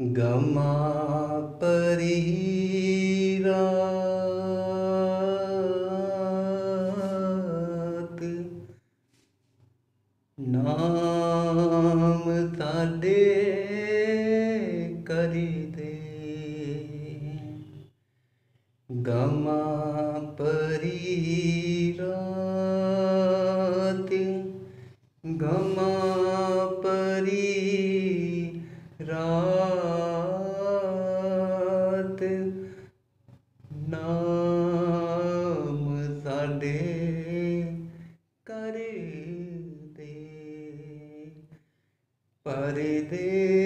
गमा परीरा। नाम ताडे करी दे। गमा परी रात। नाम साडे दे पर दे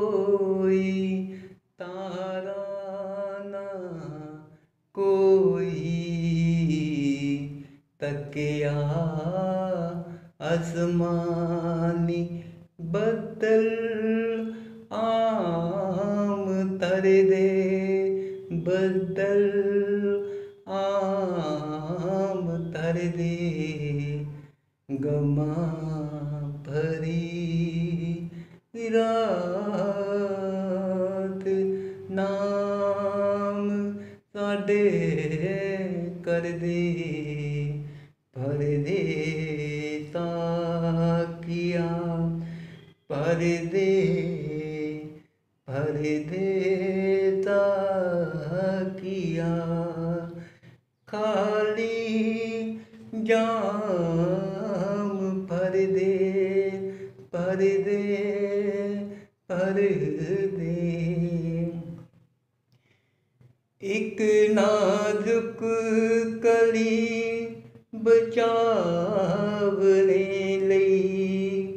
तकिया आसमानी बदल आम तर दे, बदल आम तर दे। गमा भरी रात, नाम साढ़े कर दे। पर देता किया पर दे पर देता किया। खाली जाम पर दे पर दे पर दे। एक नाजुक कली ਬਚਾਵਣੇ ਲਈ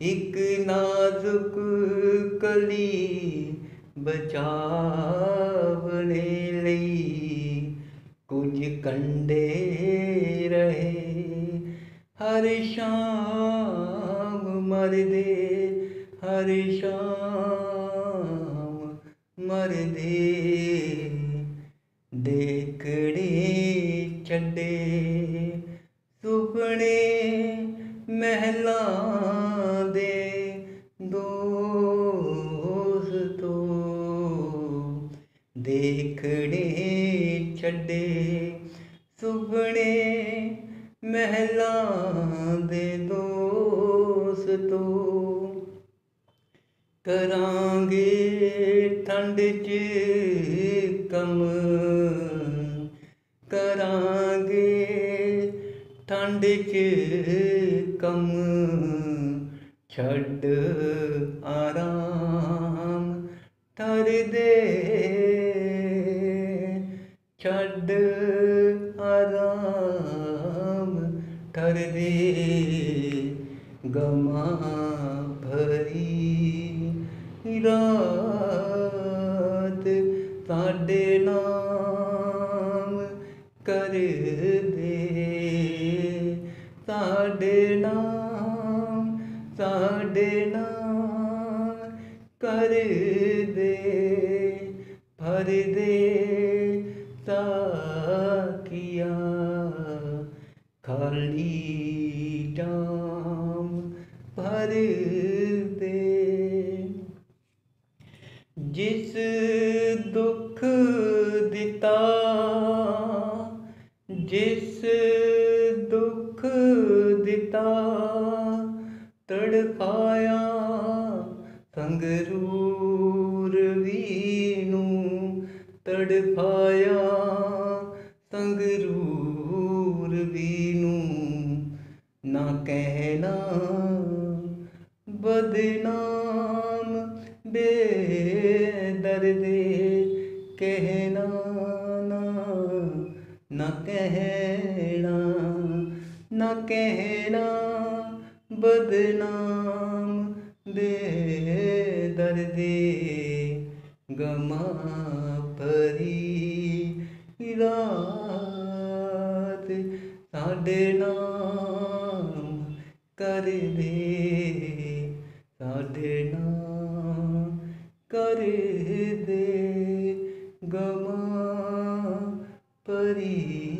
ਇੱਕ ਨਾਜ਼ੁਕ ਕਲੀ ਬਚਾਵਣੇ ਲਈ ਕੁਝ ਕੰਡੇ ਰਹੇ, ਹਰ ਸ਼ਾਮ ਮਰਦੇ, ਹਰ ਸ਼ਾਮ ਮਰਦੇ, ਦੇਖੜੇ ਛੱਡੇ ਸੁਪਨੇ ਮਹਿਲਾਂ ਦੇ ਦੋਸਤੋ ਦੇਖਣੇ ਛੱਡੇ, ਸੁਪਨੇ ਮਹਿਲਾਂ ਦੇ ਦੋਸਤੋ ਕਰਾਂਗੇ ਠੰਡ ਚ ਕੰਮ, ਕਰਾਂਗੇ ਠੰਡ ਚ ਕੰਮ ਛੱਡ ਆਰਾਮ ਠਰਦੇ ਛੱਡ ਆਰਾਮ ਠਰਦੇ ਗਮਾ ਭਰੀ ਰਾਤ कर दे, भर दे ताकिया। खाली डाम भर दे। जिस दुख दिता, जिस दुख दिता तड़पाया ਸੰਗਰੂਰ ਵੀਨੂੰ ਤੜਫਾਇਆ ਸੰਗਰੂਰ ਵੀਨੂੰ ਨਾ ਕਹਿਣਾ ਬਦਨਾਮ ਬੇਦਰਦੇ ਕਹਿਣਾ ਨਾ ਨਾ ਕਹਿਣਾ ਨਾ ਕਹਿਣਾ ਬਦਨਾਮ बेदर्दी गमा भरी रात। साढ़े नाम कर दे साढ़े नाम कर दे गमा परी।